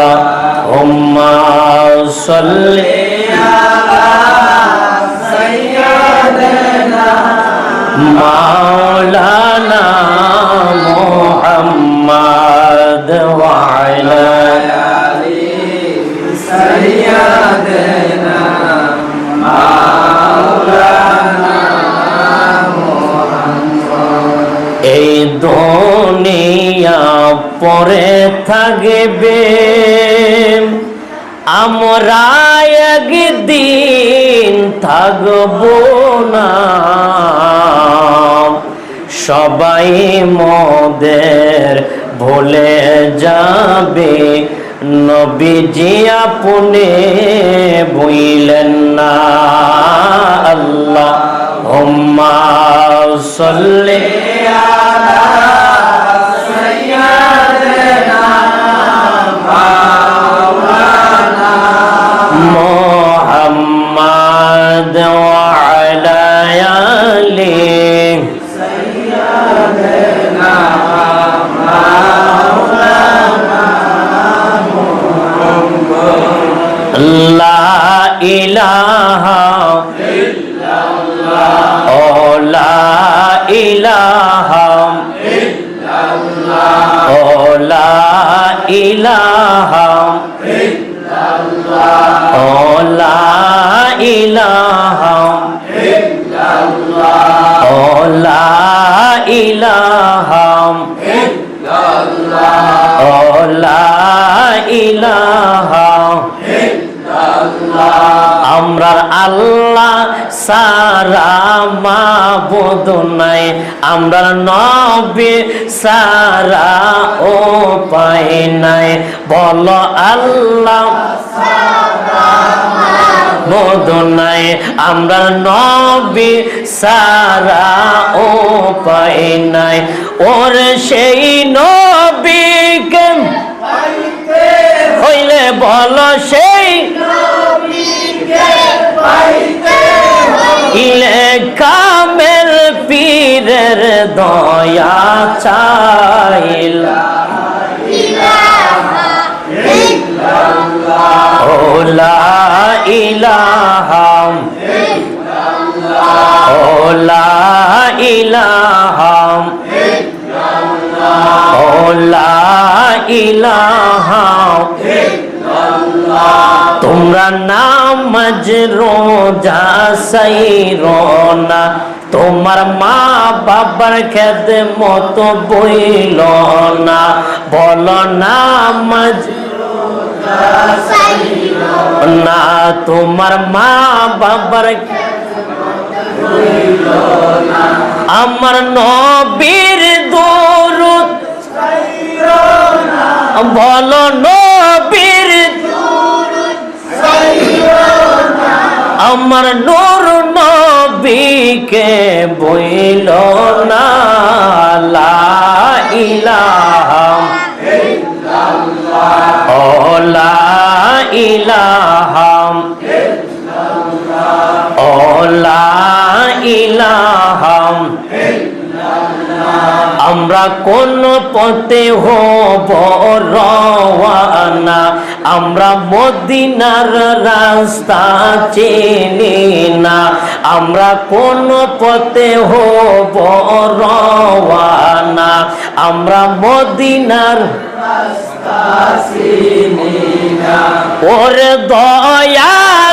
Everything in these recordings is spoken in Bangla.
اللهم صل سيدنا مولانا محمد وعلى سيدنا مولانا محمد পরে থাকবে। আমরা একদিন থাকব না। সবাই মদের ভুলে যাবে। নবীজি আপনি বইলেন না। আল্লাহ হুম্মা সাল্লি محمد وعلى آله لا إله أو لا إله أو لا إله Oh la ilaha illallah Oh la ilaha illallah Oh la ilaha illallah আমরা আল্লাহ সারা মাবুদ নাই। আমরা নবী সারা ও পাই নাই। বল আল্লাহ বোধ নাই। আমরা নবী সারা ও পাই নাই। ওর সেই নবীকে হইলে বল সেই ইলে কামেল পীরের দয়া চাইল। ওলা ইলাহাম ওলা ইলাহাম ওলা ইলাহাম তোমরা নামাজ রোজা তোমার মা বাবার খেদ মতো বইল না। বল নামাজ না তোমার মা বাবার আমার নবীর দরুদ বলো নবীর আমার নূর নবীকে বইল না লা ইলাহা ইলাহা। আমরা কোন পথে হব রওয়ানা? আমরা মদিনার রাস্তা চিনি না। আমরা কোন পথে হব রওয়ানা? আমরা মদিনার রাস্তা চিনি না। ওরে দয়াল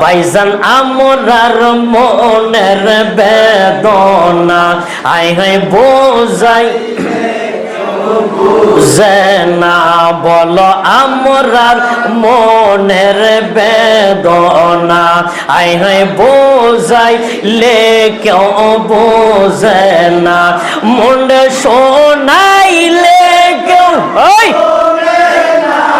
বাইজান আমরার মনের বেদনা আই হাই বোঝাই। জেনা বলো আমরার মনের বেদনা আই হাই বোঝাই। লে কেউ বোঝে না মন শোনাইলে কেউ ওই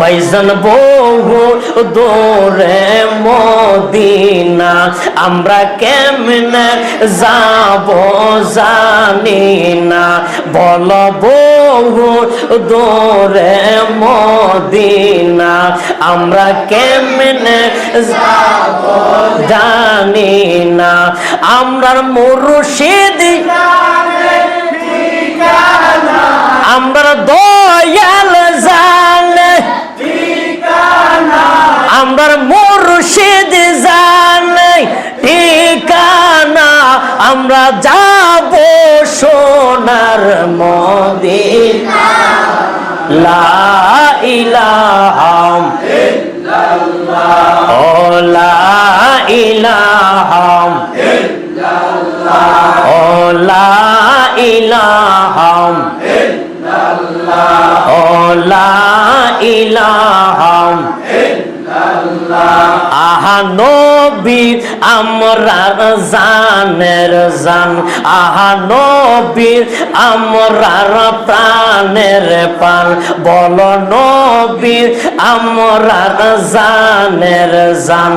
বাইজান বহু দূরে মদিনা, আমরা কেমনে যাব জানি না। বল বহু দূরে মদিনা, আমরা কেমনে যাব জানি না। আমরার মুর্শিদ আমরা দয়াল আমরা মুর্শিদ জানে ঠিকানা আমরা যাব সোনার মদিনা। লা লা আহা নবী আমরার জানের জান। আহা নবী আমরার প্রাণের প্রাণ বল নবী আমরার জানের জান।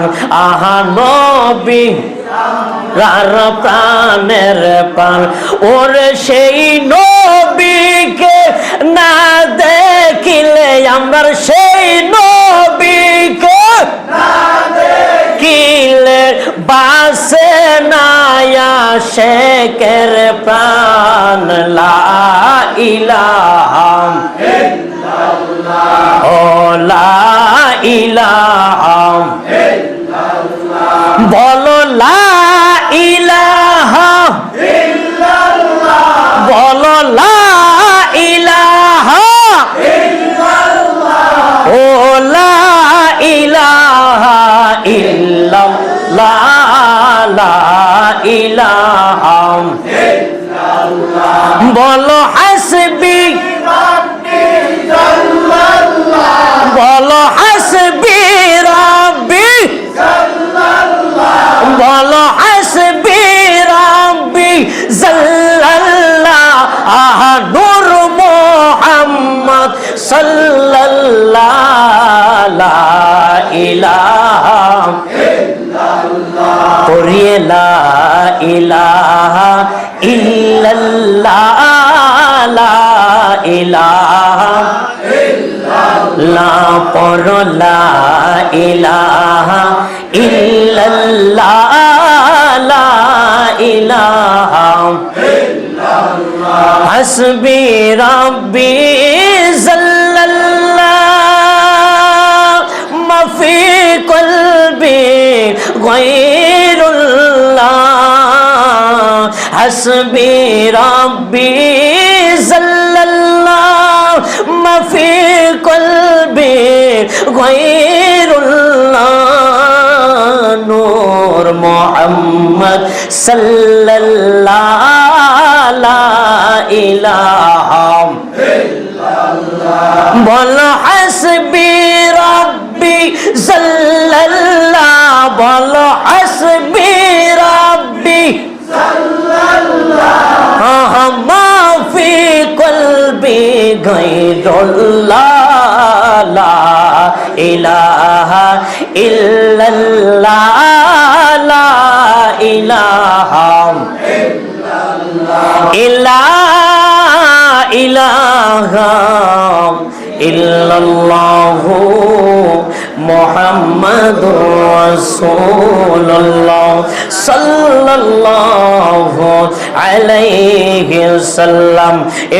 আহা নবী রার প্রাণের প্রাণ ওরে সেই নবীকে না দেখিলে আমার সেই নবীকে শেখের প্রাণ, লা ইলাহাম ও লা ইলাহাম বলো লা ইলাহা। বলো লা ইলাহা। ও লা ইলাহা ইল্লাল্লাহ লা ইলাহা বলো হাসবি। বলো হাসবি। পড়িয়ে লা ইলাহা ইল্লাল্লাহ লা ইলাহা লা পর লা ইলাহা ইল্লাল্লাহ লা ইলাহা রাব্বি হাসবি রাব্বি জাল্লাল্লাহ মাফি কলবি গায়রুল্লাহ নূর মুহাম্মদ সাল্লাল্লাহ লা ইলাহা বল হাসবি রব্বি সাল্লাল্লাহ বল হাসবি রব্বি গায়রুল্লাহ লা ইলাহা ইল্লাল্লাহ লা ইলাহা ইলা ইলাহা ইল্লাল্লাহু মুহাম্মাদুর রাসূলুল্লাহ সাল্লাল্লাহু আলাইহি সাল্লাম